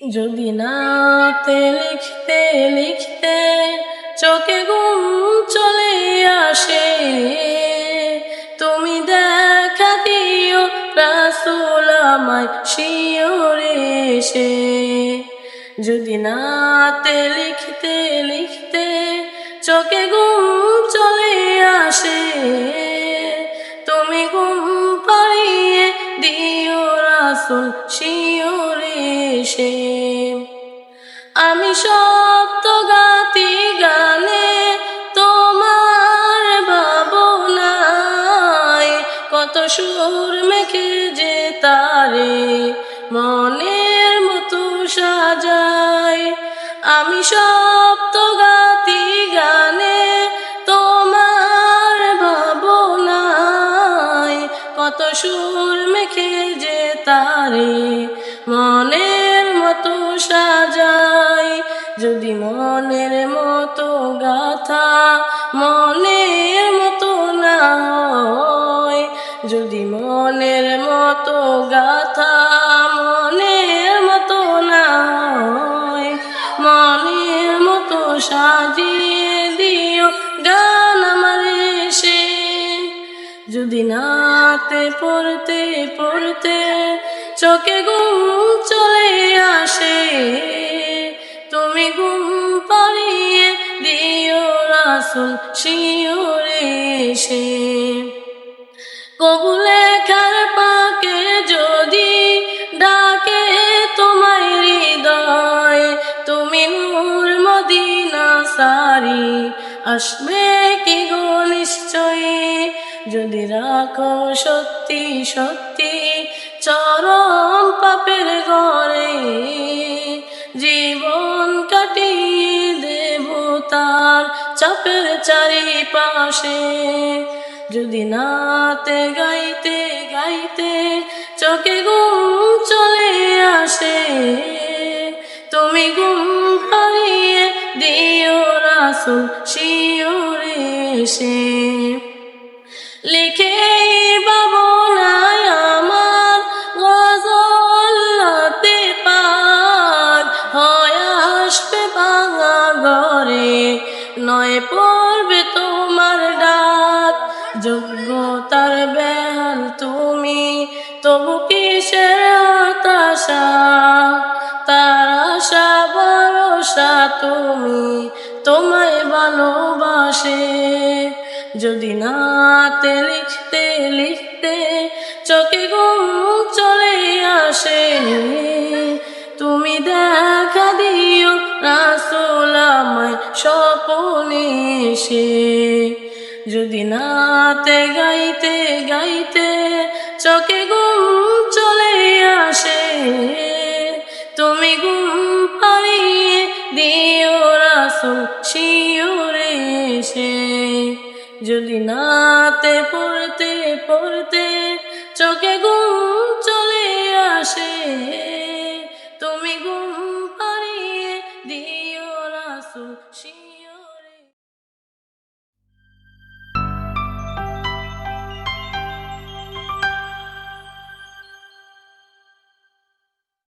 যদি নাতে লিখতে লিখতে চোখে ঘুম চলে আসে, তুমি দেখা দিও রাসুল আমায় শিওরে এসে। যদি নাতে লিখতে লিখতে চোখে ঘুম চলে আসে, তুমি ঘুম পাড়িয়ে দিও রাসুল শিওরে এসে আমি সপ্ত গাতি গানে তোমার ভাবনায় কত সুর মেখে যে তারে মনের মতো সাজায় আমি সপ্ত গাতি গানে তোমার ভাবনায় কত সুর মেখে যে তারে মনের সাজাই। যদি মনের মতো গাথা মনের মতো না হয়, যদি মনের মতো গাথা মনের মতো না হয়, মনের মতো সাজিয়ে দিও গান আমার এসে। যদি নাতে পড়তে পড়তে চোখে ঘুম চলে আসে। তুমি ঘুম পাড়িয়ে দিও রাসুল শিওরে সে কবুলে খার পাকে যদি ডাকে তোমায় হৃদয়, তুমি নূর মদিনা সারি। আসবে কি গো নিশ্চয়ই? যদি রাখো সত্যি সত্যি চরম পাপের ঘরে জীবন কাটিয়ে দেব তার চাপের চারিপাশে। যদি নাতে গাইতে গাইতে চোখে ঘুম চলে আসে, তুমি ঘুম পাড়িয়ে দিও রাসুল শিওরে এসে। নয় পড়বে তোমার ডাক যোগ্যতার বেহাল তুমি। তবু কিসের হতাশা? তার আশা ভরসা তুমি। তোমায় ভালোবাসে। যদি না তে লিখতে এসে যদি নাতে গাইতে গাইতে চোখে ঘুম চলে আসে, তুমি ঘুম পাড়িয়ে দিও রাসুল শিওরে এসে। যদি নাতে পড়তে পড়তে চোখে ঘুম চলে আসে